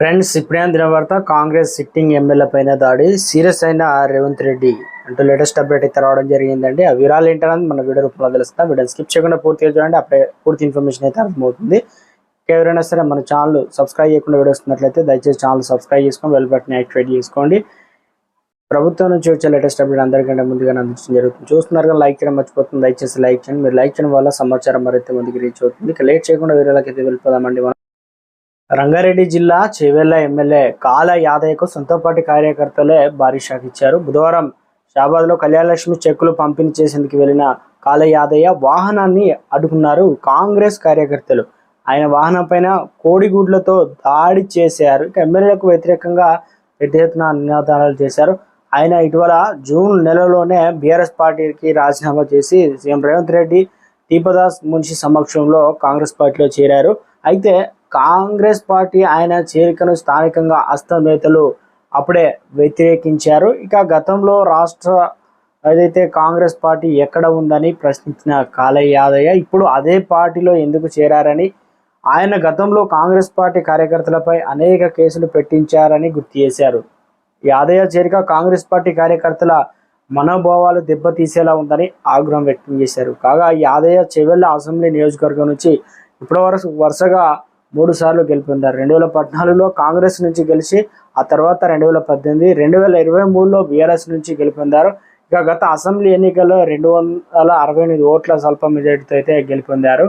Friends ఇప్పుడే అందిన వార్త కాంగ్రెస్ సిట్టింగ్ ఎమ్మెల్యే పైన దాడి. సీరియస్ అయిన రేవంత్ రెడ్డి. అంటూ లేటెస్ట్ అప్డేట్ అయితే రావడం జరిగిందండి. ఆ వివరాలు ఏంటనేది మన వీడియో రూపంలో తెలుస్తాం. వీడియో స్కిప్ చేయకుండా పూర్తిగా చూడండి. అప్పుడే పూర్తి ఇన్ఫర్మేషన్ అయితే అర్థమవుతుంది. ఎవరైనా సరే మన ఛానల్ సబ్స్క్రైబ్ చేయకుండా వీడియో వస్తున్నట్లయితే దయచేసి ఛానల్ సబ్స్క్రైబ్ చేసుకొని వెల్ బటన్ యాక్టివేట్ చేసుకోండి. ప్రభుత్వం నుంచి వచ్చే లేటెస్ట్ అప్డేట్ అందరికంటే ముందుగా అందించడం జరుగుతుంది. చూస్తున్నారు కానీ లైక్ చేయడం మర్చిపోతుంది. దయచేసి లైక్ చేయండి. మీరు లైక్ చేయడం వల్ల సమాచారం మరైతే ముందుకు రీచ్ అవుతుంది. ఇక లేట్ చేయకుండా వీడియోలోకి అయితే వెళ్ళిపోదామండి. రంగారెడ్డి జిల్లా చేవెళ్ళ ఎమ్మెల్యే కాల యాదయ్యకు సొంత పార్టీ కార్యకర్తలే భారీ షాక్ ఇచ్చారు. బుధవారం షాబాద్లో కళ్యాణలక్ష్మి చెక్కులు పంపిణీ చేసేందుకు వెళ్ళిన కాల యాదయ్య వాహనాన్ని అడ్డుకున్నారు కాంగ్రెస్ కార్యకర్తలు. ఆయన వాహనం పైన కోడిగుడ్లతో దాడి చేశారు. ఎమ్మెల్యేలకు వ్యతిరేకంగా పెద్ద ఎత్తున నినాదాలు చేశారు. ఆయన ఇటీవల జూన్ నెలలోనే బీఆర్ఎస్ పార్టీకి రాజీనామా చేసి సీఎం రేవంత్ రెడ్డి దీపదాస్ మున్షి సమక్షంలో కాంగ్రెస్ పార్టీలో చేరారు. అయితే కాంగ్రెస్ పార్టీ ఆయన చేరికను స్థానికంగా అస్తనేతలు అప్పుడే వ్యతిరేకించారు. ఇక గతంలో రాష్ట్ర ఏదైతే కాంగ్రెస్ పార్టీ ఎక్కడ ఉందని ప్రశ్నించిన కాలయ్య యాదయ్య ఇప్పుడు అదే పార్టీలో ఎందుకు చేరారని ఆయన గతంలో కాంగ్రెస్ పార్టీ కార్యకర్తలపై అనేక కేసులు పెట్టించారని గుర్తు చేశారు. యాదయ్య చేరిక కాంగ్రెస్ పార్టీ కార్యకర్తల మనోభావాలు దెబ్బతీసేలా ఉందని ఆగ్రహం వ్యక్తం చేశారు. కాగా యాదయ్య చెవెళ్ళ అసెంబ్లీ నియోజకవర్గం నుంచి ఇప్పటివరకు వరుసగా మూడు సార్లు గెలుపొందారు. రెండు వేల పద్నాలుగులో కాంగ్రెస్ నుంచి గెలిచి ఆ తర్వాత రెండు వేల పద్దెనిమిది రెండు వేల ఇరవై మూడులో బీఆర్ఎస్ నుంచి గెలుపొందారు. ఇక గత అసెంబ్లీ ఎన్నికల్లో రెండు వందల అరవై ఎనిమిది ఓట్ల స్వల్ప మెజార్టీతో అయితే గెలుపొందారు.